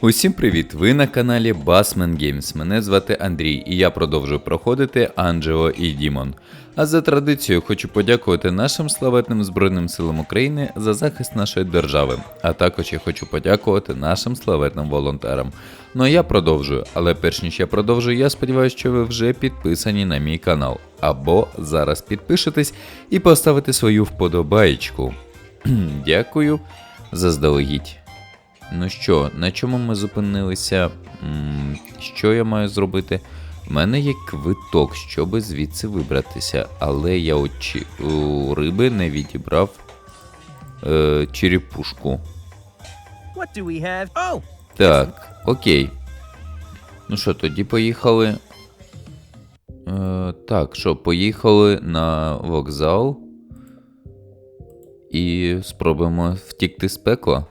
Усім привіт! Ви на каналі Bassman Games. Мене звати Андрій, і я продовжую проходити Анджело і Дімон. А за традицією хочу подякувати нашим славетним Збройним силам України за захист нашої держави. А також я хочу подякувати нашим славетним волонтерам. Ну а я продовжую, але перш ніж я продовжую, я сподіваюся, що ви вже підписані на мій канал. Або зараз підпишетесь і поставите свою вподобаєчку. Дякую заздалегідь. Ну що, на чому ми зупинилися? Що я маю зробити? У мене є квиток, щоб звідси вибратися, але я очі... у риби не відібрав е, черепушку. What do we have? Oh, Так, окей. Ну що, тоді поїхали. Е, так, що, поїхали на вокзал. І спробуємо втікти з пекла.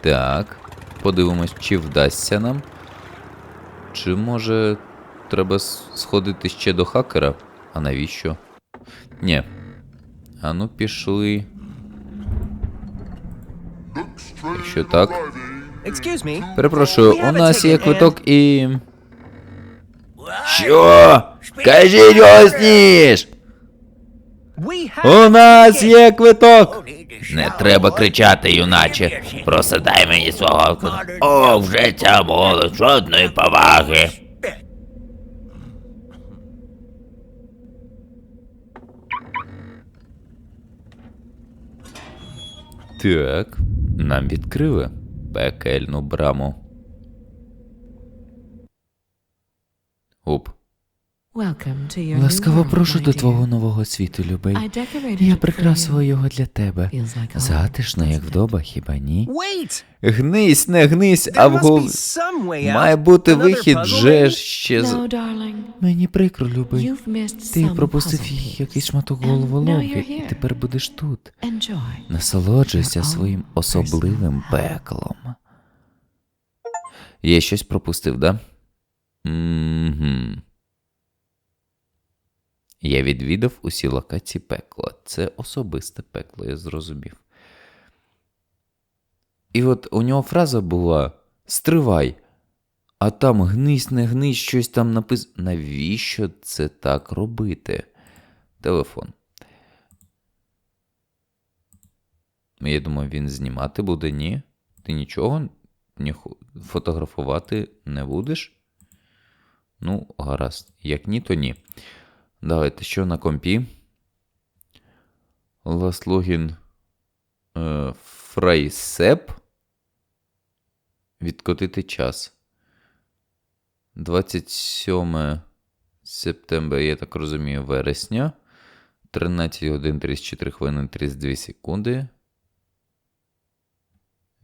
Так. Подивимось, чи вдасться нам. Чи може треба сходити ще до хакера? А навіщо? Ні. А ну пішли. Якщо так. Перепрошую, у нас є квиток і. Що? Кажіть голосніш! У нас є квиток! Не треба кричати, юначе. Просто дай мені свого квитка. О, вже ця молодь, жодної поваги. Так, нам відкрили пекельну браму. Оп. Welcome to your Ласкаво прошу до твого нового світу, любий. Я it прикрасила його для тебе. Feels like home, Затишно, як вдома, хіба ні? Гнись, не гнись, а There вгол. be some way out. Має бути вихід же ще з. Мені прикро, любий. Ти пропустив їх якийсь шматок головоломки, і тепер будеш тут. Насолоджуйся своїм особливим пеклом. Я щось пропустив, да? Угу. Я відвідав усі локації пекла. Це особисте пекло, я зрозумів. І от у нього фраза була Стривай. А там гнись, не гнись, щось там написано. Навіщо це так робити? Телефон. Я думаю, він знімати буде, ні. Ти нічого хо- фотографувати не будеш? Ну, гаразд. Як ні, то ні. Давайте, що на компі? Login е, фрайсеп. Відкотити час. 27 септембра, я так розумію, вересня. 13 годин 34 хвилини 32 секунди.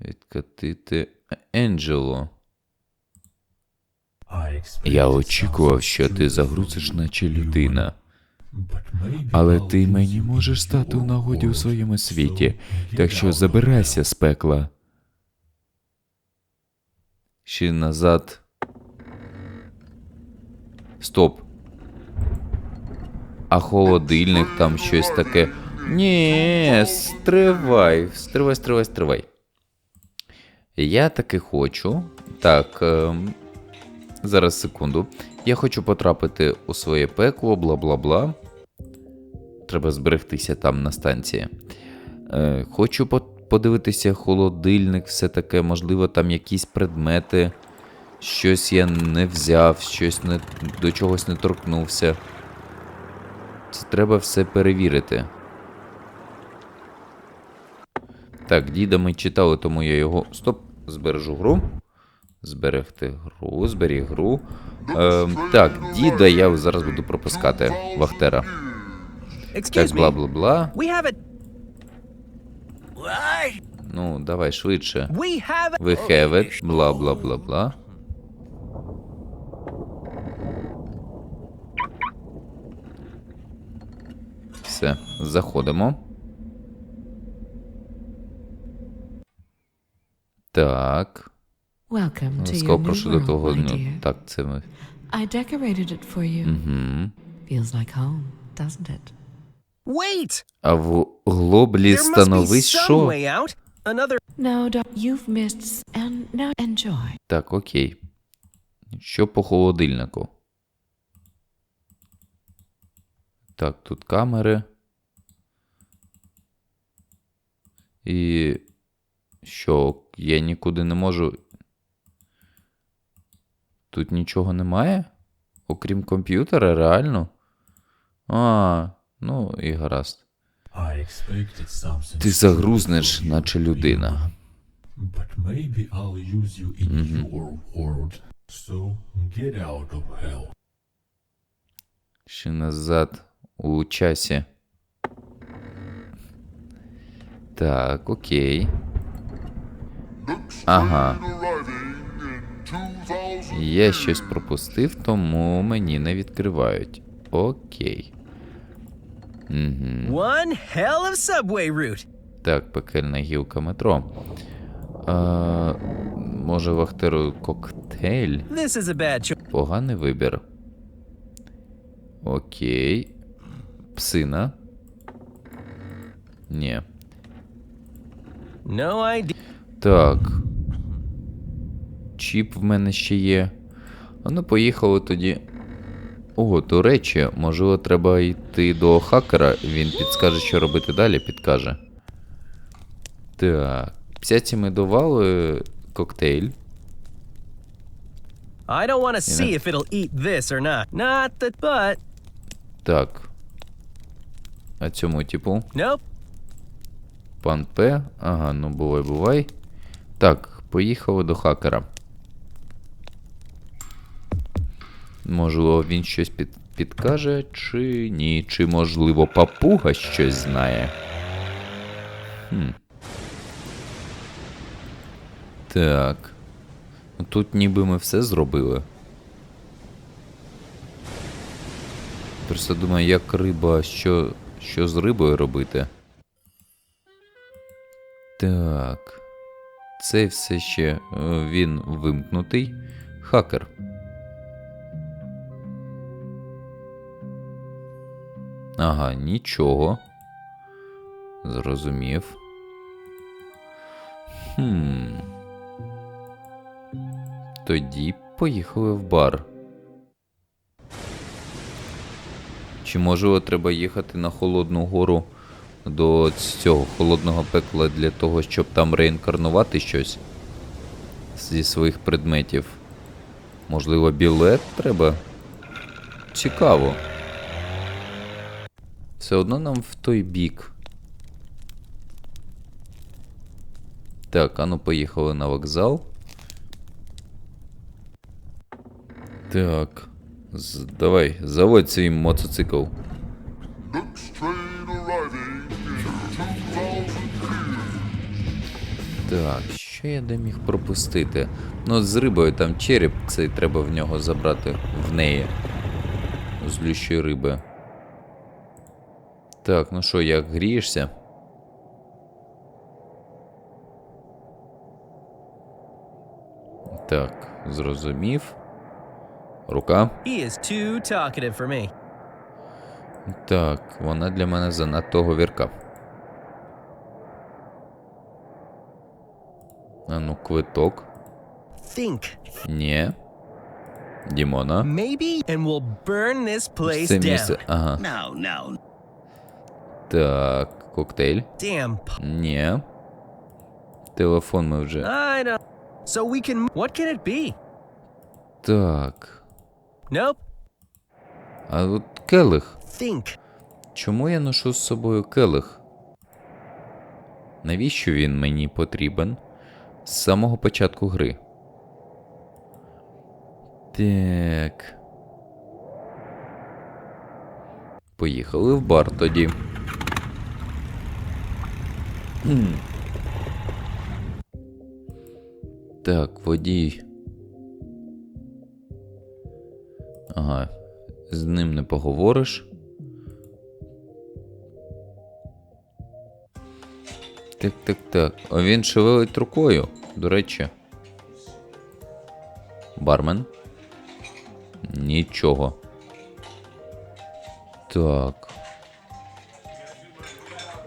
Відкатити Енджело. Я очікував, що ти загрузиш, наче людина. Але ти мені можеш стати у нагоді у своєму світі, так що забирайся з пекла. Ще назад. Стоп. А холодильник там щось таке. Ні, стривай, стривай, стривай, стривай. Я таки хочу. Так. ем, Зараз секунду. Я хочу потрапити у своє пекло, бла бла бла. Треба зберегтися там на станції. Е, хочу по- подивитися холодильник, все таке, можливо, там якісь предмети. Щось я не взяв, щось не, до чогось не торкнувся. Це треба все перевірити. Так, діда ми читали, тому я його. Стоп, збережу гру. Зберегти гру, зберіг гру. Ем, так, діда я зараз буду пропускати Вахтера. Так, бла бла бла. Ну, давай швидше. We have. We have it, бла бла бла бла. Все, заходимо. Так. Welcome to your Ласкаво new прошу до world, того. my Ну, dear. так, це ми. I decorated it for you. Угу. Feels like home, doesn't it? Wait! А в глоблі There must be становись some що? way out. Another. No. You've missed. And now enjoy. Так, окей. Що по холодильнику? Так, тут камери. І що, я нікуди не можу. Тут нічого немає? Окрім комп'ютера, реально? А, ну і гаразд. Ти загрузнеш, наче людина. But maybe I'll use you in your world. So get out of hell. Ще назад у часі. Так, окей. Ага. Я щось пропустив, тому мені не відкривають. Окей. Угу. One hell of subway route. Так, пекельна гілка метро. А, може, вахтеру коктейль? This is a bad. Поганий вибір. Окей. Псина. Ні. No idea. Так. Чіп в мене ще є. А ну, поїхали тоді. О, до речі, можливо, треба йти до хакера, він підскаже, що робити далі, підкаже. Так. Псяці ми давали коктейль. I don't want to see if it'll eat this or not. Not that, but. Так. А цьому типу. Nope. Пан П. Ага, ну бувай, бувай. Так, поїхали до хакера. Можливо, він щось під, підкаже, чи ні. Чи, можливо, папуга щось знає. Хм. Так. Тут ніби ми все зробили. Просто думаю, як риба, що, що з рибою робити. Так. Це все ще е, він вимкнутий. Хакер. Ага, нічого. Зрозумів. Хм. Тоді поїхали в бар. Чи можливо треба їхати на холодну гору до цього холодного пекла для того, щоб там реінкарнувати щось зі своїх предметів? Можливо, білет треба? Цікаво. Все одно нам в той бік. Так, ану поїхали на вокзал. Так. З- давай, заводь свій мотоцикл. Так, що я де міг пропустити? Ну, з рибою там череп, цей треба в нього забрати в неї. Злющої риби. Так, ну що, як грієшся? Так, зрозумів. Рука. He is too talkative for me. Так, вона для мене занадто говірка. А ну, квиток. Think. Ні. Дімона. Maybe, and we'll burn this place down. Ага. No, no. Так, коктейль. Damn. Ні. Телефон ми вже. I don't. So we can. What can it be? Так. Nope. А от келих. Think. Чому я ношу з собою келих? Навіщо він мені потрібен з самого початку гри? Так. Поїхали в бар тоді. Так, водій. Ага. З ним не поговориш. Так, так, так. А він шевелить рукою, до речі. Бармен. Нічого. Так.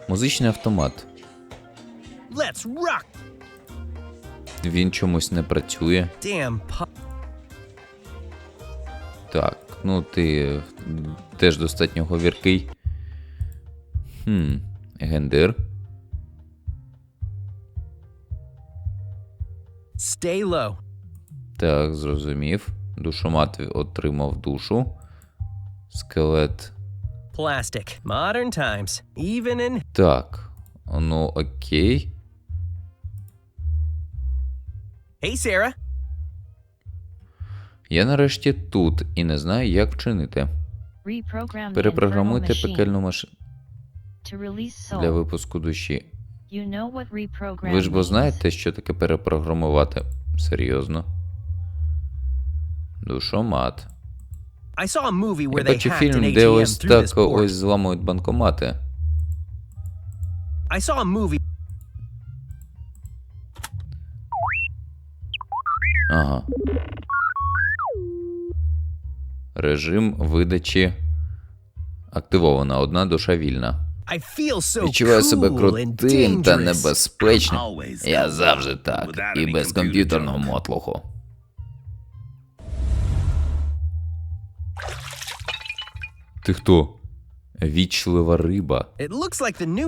Музичний автомат. Let's rock. Він чомусь не працює. Damn. Так, ну ти теж достатньо говіркий. Хм, гендир. Stay low. Так, зрозумів. Душомат отримав душу. Скелет. Plastic. Modern times. Even in. Так. Ну окей. Hey, Sarah. Я нарешті тут і не знаю, як вчинити. Перепрограмуйте пекельну машину для випуску душі. You know what Ви ж бо знаєте, що таке перепрограмувати? Серйозно. Душомат. Я they бачив hacked an фільм, де ось through так this port. ось зламують банкомати. I saw a movie. Ага. Режим видачі активована. Одна душа вільна. I feel so Відчуваю себе крутим та небезпечним. Я завжди так. І без комп'ютерного мотлуху. Ти хто? Вічлива риба.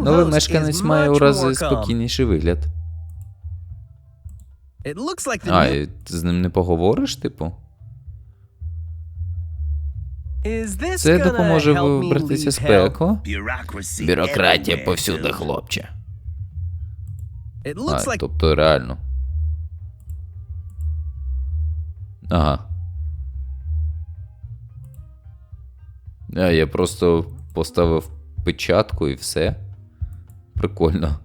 Новий мешканець має у рази спокійніший вигляд. А, і ти з ним не поговориш, типу? Це допоможе вибратися з пекла. Бюрократія повсюди, хлопче. А, тобто реально. Ага. А, я просто поставив печатку і все. Прикольно.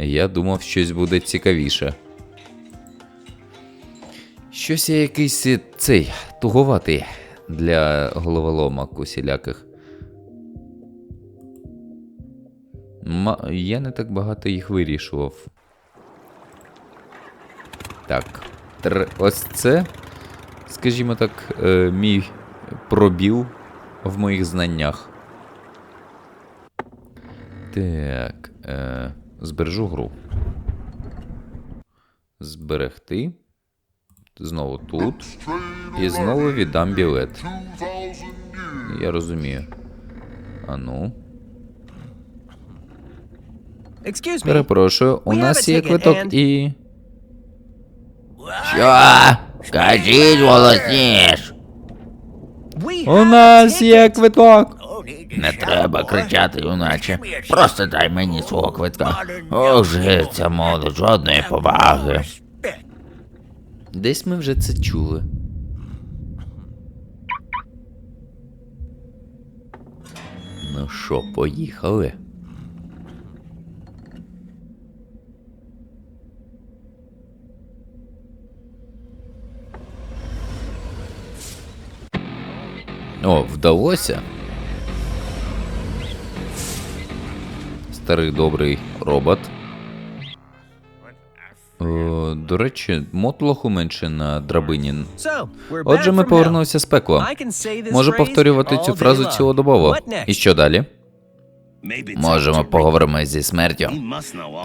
Я думав, щось буде цікавіше. Щось я якийсь е, цей туговатий для головоломок усіляких. Ма- я не так багато їх вирішував. Так. Тр... Ось це, скажімо так, е, мій пробіл в моїх знаннях. Так. Е, збережу гру. Зберегти. Знову тут. І знову віддам білет. Я розумію. А ну. Excuse me. Перепрошую, у нас є квиток і. Що? Кажіть голосніш! У нас є квиток! Не треба кричати, юначе. Просто дай мені свого квитка. Ох це ця молодь, жодної поваги. Десь ми вже це чули. Ну що, поїхали? О, вдалося. Старий добрий робот. О, до речі, мотлоху менше на драбині. Отже, ми повернулися з пекла. Можу повторювати цю фразу цілодобово. І що далі? Можемо поговоримо зі смертю.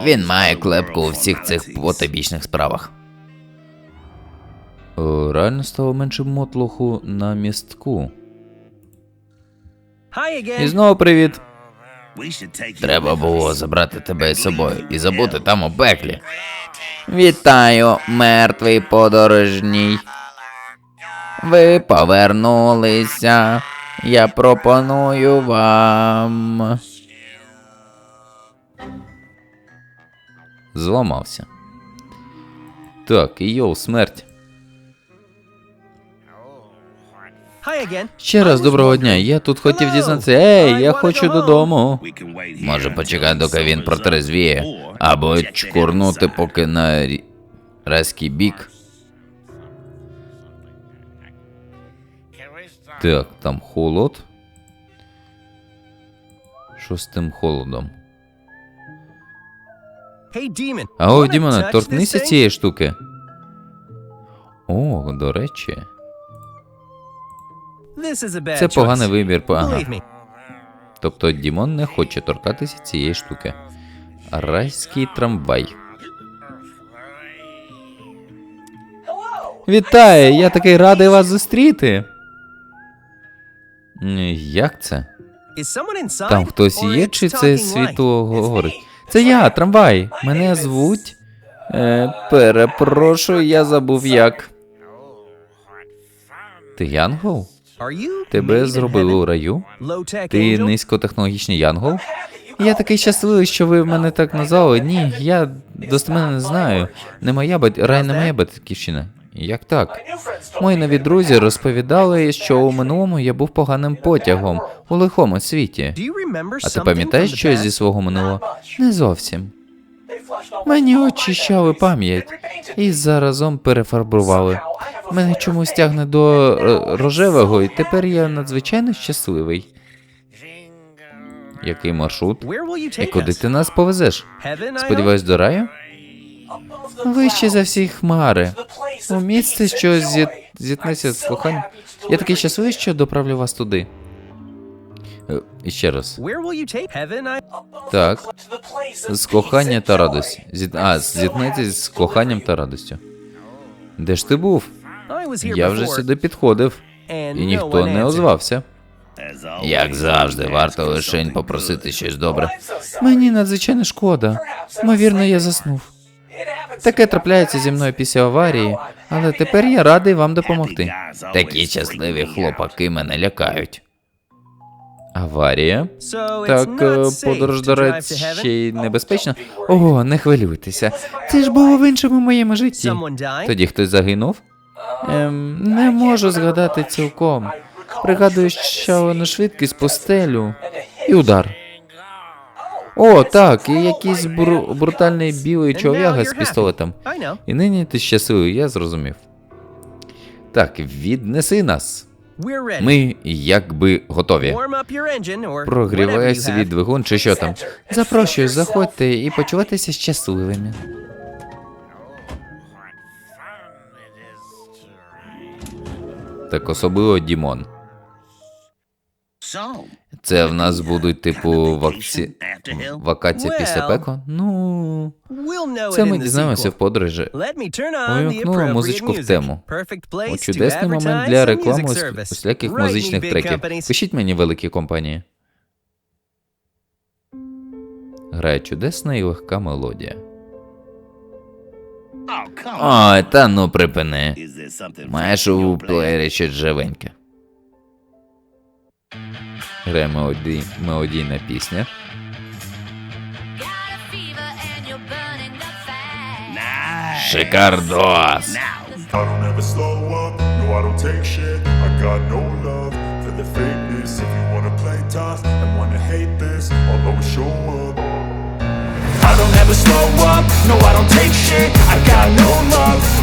Він має клепку у всіх цих потебічних справах. О, реально стало менше мотлоху на містку. І знову привіт. Треба було забрати тебе із собою і забути там у пеклі. Вітаю, мертвий подорожній. Ви повернулися. Я пропоную вам. Зламався. Так, і йоу, смерть. Ще раз доброго дня. Я тут хотів дізнатися. Ей, я хочу додому. Може почекати, доки він протрезвіє, або чкурнути поки на резкий бік. Так, там холод. Що з тим холодом? Hey, demon. Аго, Дімоне, торкнися цієї штуки. О, до речі. Це поганий вибір. по- Ага. Тобто Дімон не хоче торкатися цієї штуки. Райський трамвай. Вітаю! Я такий радий вас зустріти. Як це? Там хтось є, чи це світло говорить? Це я, трамвай. Мене звуть. Е, перепрошую, я забув як. Ти Янгол? Тебе зробили у раю? Ти низькотехнологічний Янгол? Я такий щасливий, що ви мене так назвали. Ні, я достеменно не знаю. Не моя бат... рай не моя батьківщина. Як так? Мої нові друзі розповідали, що у минулому я був поганим потягом у лихому світі. А ти пам'ятаєш щось зі свого минулого? Не зовсім. Мені очищали пам'ять і заразом перефарбували. Мене чомусь тягне до е, рожевого, і тепер я надзвичайно щасливий. Який маршрут? І куди ти нас повезеш? Сподіваюсь, до раю? Вище за всі хмари. У місці, що зіт... зіткнеться з коханням. Я такий щасливий, що доправлю вас туди. Е, І ще раз. Так. З кохання та радості. Зі... А, зіткнеться з коханням та радістю. Де ж ти був? Я вже сюди підходив, і ніхто не озвався. Як завжди, варто лишень попросити щось добре. Мені надзвичайно шкода. Ймовірно, я заснув. Таке трапляється зі мною після аварії, але тепер я радий вам допомогти. Такі щасливі хлопаки мене лякають. Аварія? Так, е, подорож до ще й небезпечна. О, не хвилюйтеся. Це ж було в іншому моєму житті. Тоді хтось загинув? Ем, не можу згадати цілком. Пригадую шалену швидкість по стелю і удар. О, так, і якийсь бру- брутальний білий чолов'яга з пістолетом. І нині ти щасливий, я зрозумів. Так, віднеси нас. Ми якби готові. You свій двигун чи що там. Запрошую, заходьте і почувайтеся щасливими. Так особливо Дімон. Це в нас будуть типу вакці... вакація після пекла? Ну. Це ми дізнаємося в подорожі. Увімкнула музичку в тему. О, чудесний момент для реклами усіляких музичних треків. Пишіть мені великі компанії. Грає чудесна і легка мелодія. Oh. Ой, та ну припини. Маєш у плеєрі щось живеньке. Грає мелоді... мелодійна пісня. Шикардос! I don't ever slow up, no, I don't take shit. I got no love for the fakeness. If you wanna play tough and wanna hate this, I'll always show up. Don't ever slow up, no, I don't take shit. I got no love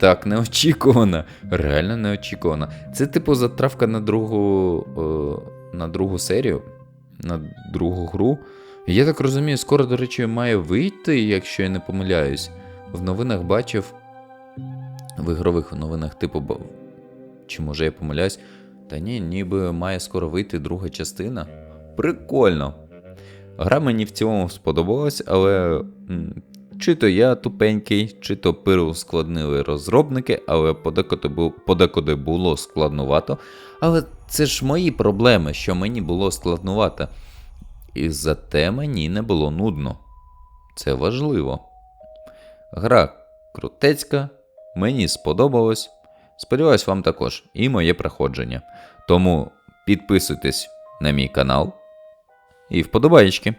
Так, неочікувано. Реально неочікувано. Це типу затравка на другу. Е, на другу серію, на другу гру. Я так розумію, скоро, до речі, має вийти, якщо я не помиляюсь. В новинах бачив. В ігрових новинах, типу, чи може я помиляюсь? Та ні, ніби має скоро вийти друга частина. Прикольно. Гра мені в цілому сподобалась, але чи то я тупенький, чи то пиру ускладнили розробники, але подекуди, бу- подекуди було складнувато. Але це ж мої проблеми, що мені було складнувато. І зате мені не було нудно. Це важливо. Гра крутецька, мені сподобалось. Сподіваюсь, вам також і моє проходження. Тому підписуйтесь на мій канал і вподобаєчки.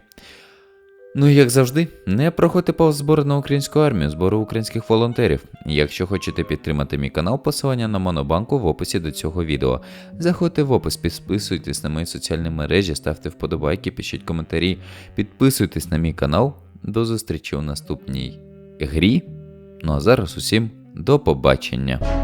Ну і як завжди, не проходьте повз збори на українську армію, збори українських волонтерів. Якщо хочете підтримати мій канал, посилання на Монобанку в описі до цього відео. Заходьте в опис, підписуйтесь на мої соціальні мережі, ставте вподобайки, пишіть коментарі, підписуйтесь на мій канал. До зустрічі у наступній грі. Ну а зараз усім до побачення.